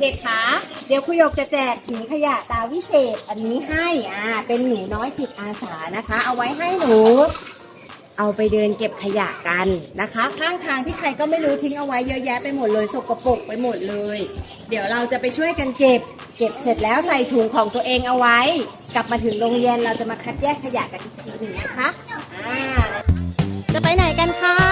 เด็กๆคะเดี๋ยวครูหยกจะแจกถุงขยะตาวิเศษอันนี้ให้อ่าเป็นหนูน้อยจิตอาสานะคะ เอาไว้ให้หนู เอาไปเดินเก็บขยะกันนะคะ ข้างทางที่ใครก็ไม่รู้ทิ้งเอาไว้เยอะแยะไปหมดเลยสกปรกไปหมดเลย เดี๋ยวเราจะไปช่วยกันเก็บ เก็บเสร็จแล้วใส่ถุงของตัวเองเอาไว้ กลับมาถึงโรงเรียนเราจะมาคัดแยกขยะกันอีกทีหนึงนะคะอ่าจะไปไหนกันครั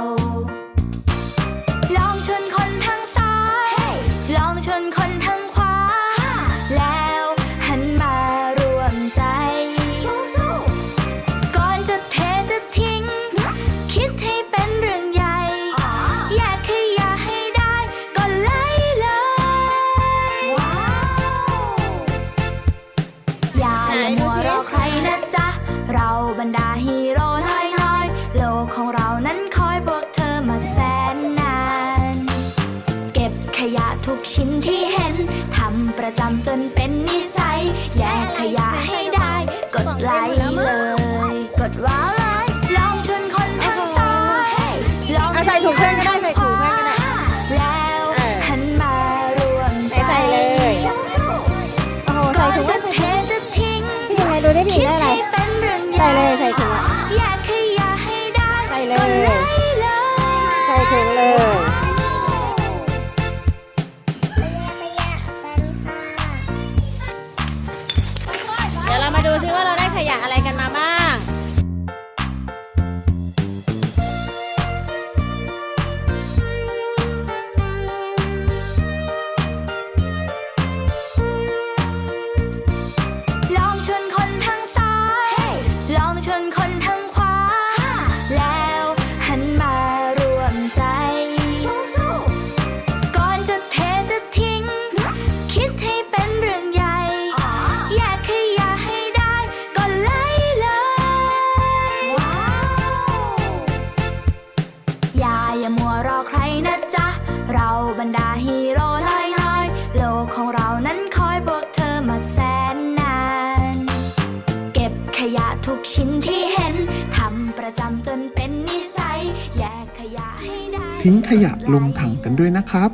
นั้นคอยพวกเธอมาแสนนาน เก็บขยะทุกชิ้นที่เห็นทำประจำจนเป็นนิสัย แยกขยะให้ได้ กดไลค์เลย กดว้าวเลยลองชวนคนทางซ้ายลองอะใส่ถุงเพื่อนก็ได้ใส่ถุงเพื่อนก็ได้ แล้วหันมารวมใจใส่เลย โอ้โหใส่อนถุงจะเทจะทิ้ง พี่ยังไงดูได้พี่ได้อะไร ใส่เลยใส่ถุงอะแยกข เลย ใจสู้ๆก่อนจะเทจะทิ้ง คิดให้เป็นเรื่องใหญ่แยกขยะให้ได้ก็ไล่เลย อย่าอย่ามัวรอใครนะจ๊ะ เราบรรดาฮีโร่น้อยๆโลกของเรานั้นคอยพวกเธอมาแสนนาน เก็บขยะทุกชิ้นที่เห็นท ทิ้งขยะลงถังกันด้วยนะครับ